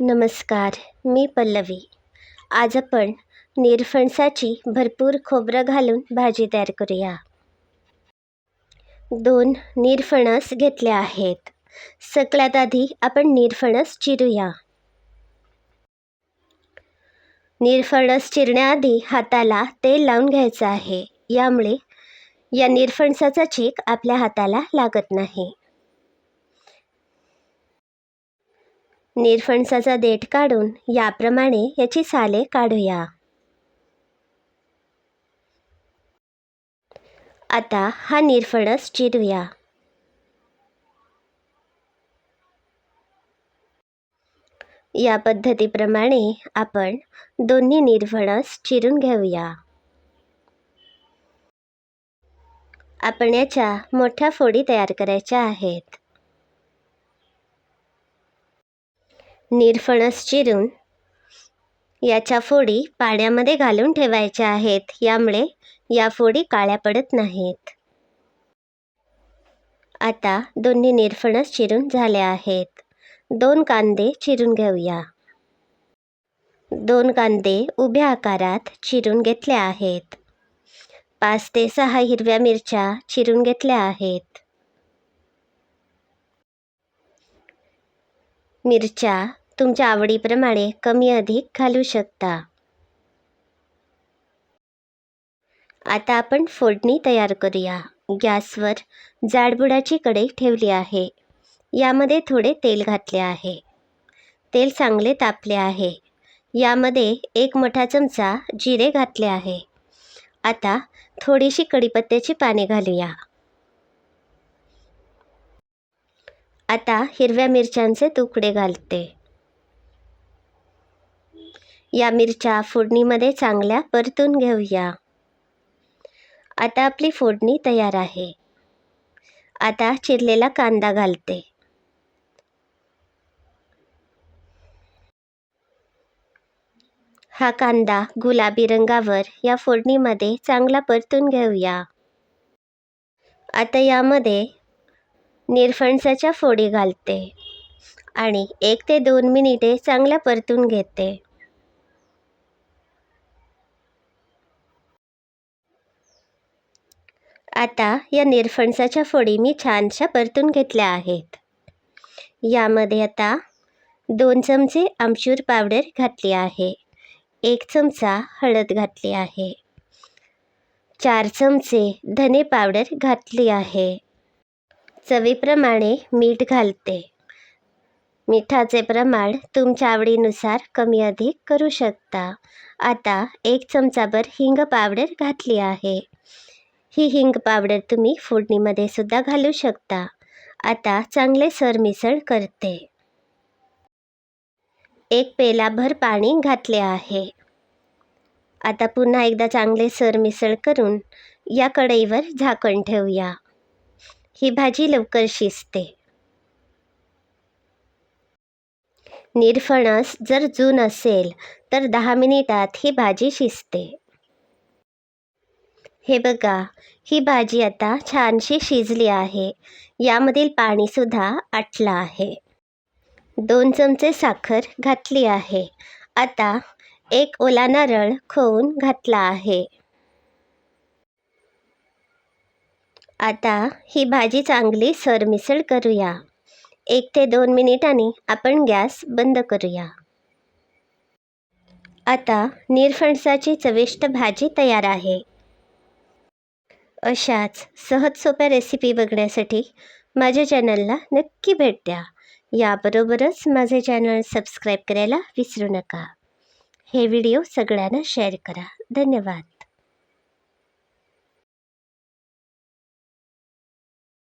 नमस्कार मी पल्लवी. आज आपण निरफणसाची भरपूर खोबरं घालून भाजी तयार करूया. दोन निरफणस घेतले आहेत. सगळ्यात आधी आपण निरफणस चिरूया. निरफणस चिरण्याआधी हाताला तेल लावून घ्यायचं आहे. यामुळे या निरफणसाचा चीक आपल्या हाताला लागत नाही. निरफणसाचा देठ काढून याप्रमाणे याची साले काढूया. आता हा निरफणस चिरूया या पद्धतीप्रमाणे आपण दोन्ही निरफणस चिरून घेऊया. आपण याच्या मोठ्या फोडी तयार करायच्या आहेत. निरफणस चिरून याच्या फोडी पाण्यामध्ये घालून ठेवायच्या आहेत. यामुळे या फोडी काळ्या पडत नाहीत. आता दोन्ही निरफणस चिरून झाले आहेत. दोन कांदे चिरून घेऊया. दोन कांदे उभ्या आकारात चिरून घेतले आहेत. पाच ते सहा हिरव्या मिरच्या चिरून घेतल्या आहेत. मिरच्या तुमच्या आवडीप्रमाणे कमी अधिक घालू शकता. आता आपण फोडणी तयार करूया. गॅसवर जाडबुडाची कढई ठेवली आहे. यामध्ये थोडे तेल घातले आहे. तेल चांगले तापले आहे. यामध्ये एक मोठा चमचा जिरे घातले आहे. आता थोडीशी कढीपत्त्याची पाने घालूया. आता हिरव्या मिरच्यांचे तुकडे घालते. या मिरच्या फोडणीमध्ये चांगल्या परतून घेऊया. आता आपली फोडणी तयार आहे. आता चिरलेला कांदा घालते. हा कांदा गुलाबी रंगावर या फोडणीमध्ये चांगला परतून घेऊया. आता यामध्ये निरफणसाच्या फोडी घालते आणि एक ते दोन मिनिटे चांगल्या परतून घेते. आता या निरफणसाच्या फोडी मी छानशा परतून घेतल्या आहेत. यामध्ये आता दोन चमचे आमचूर पावडर घातली आहे. एक चमचा हळद घातली आहे. चार चमचे धने पावडर घातली आहे. चवीप्रमाणे मीठ घालते. मिठाचे प्रमाण तुमच्या आवडीनुसार कमी अधिक करू शकता. आता एक चमचाभर हिंग पावडर घातली आहे. ही हिंग पावडर तुम्ही फोडणीमध्ये सुद्धा घालू शकता. आता चांगले सरमिसळ करते. एक पेलाभर पाणी घातले आहे. आता पुन्हा एकदा चांगले सरमिसळ करून या कढईवर झाकण ठेवूया. ही भाजी लवकर शिजते. निरफणस जर जून असेल तर दहा मिनिटात ही भाजी शिजते. हे बघा ही भाजी आता छानशी शिजली आहे. यामधील पाणीसुद्धा आटलं आहे. दोन चमचे साखर घातली आहे. आता एक ओला नारळ खोवून घातला आहे. आता ही भाजी चांगली सरमिसळ करूया. एक ते दोन मिनिटांनी आपण गॅस बंद करूया. आता निरफणसाची चविष्ट भाजी तयार आहे. अशाच सहज सोप्या रेसिपी बघण्यासाठी माझ्या चॅनलला नक्की भेट द्या. याबरोबरच माझे चॅनल सबस्क्राईब करायला विसरू नका. हे व्हिडिओ सगळ्यांना शेअर करा. धन्यवाद.